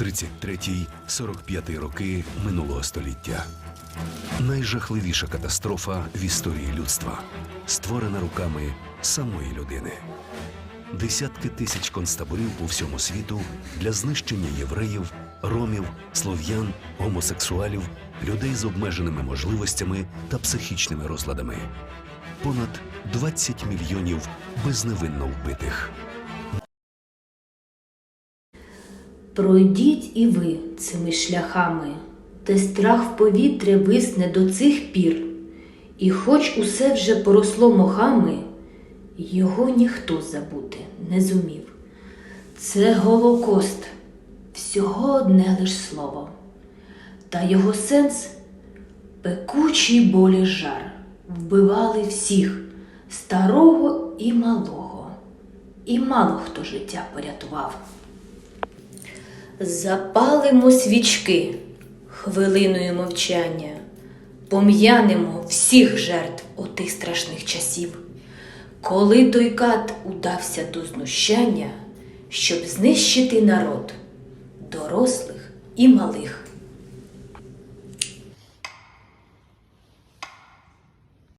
33-45 роки минулого століття. Найжахливіша катастрофа в історії людства, створена руками самої людини. Десятки тисяч концтаборів по всьому світу для знищення євреїв, ромів, слов'ян, гомосексуалів, людей з обмеженими можливостями та психічними розладами. Понад 20 мільйонів безневинно вбитих. Пройдіть і ви цими шляхами, де страх в повітря висне до цих пір, і хоч усе вже поросло мохами, його ніхто забути не зумів. Це Голокост, всього одне лиш слово, та його сенс пекучий болі жар, вбивали всіх, старого і малого, і мало хто життя порятував. Запалимо свічки хвилиною мовчання, пом'янемо всіх жертв отих страшних часів, коли той кат удався до знущання, щоб знищити народ, дорослих і малих.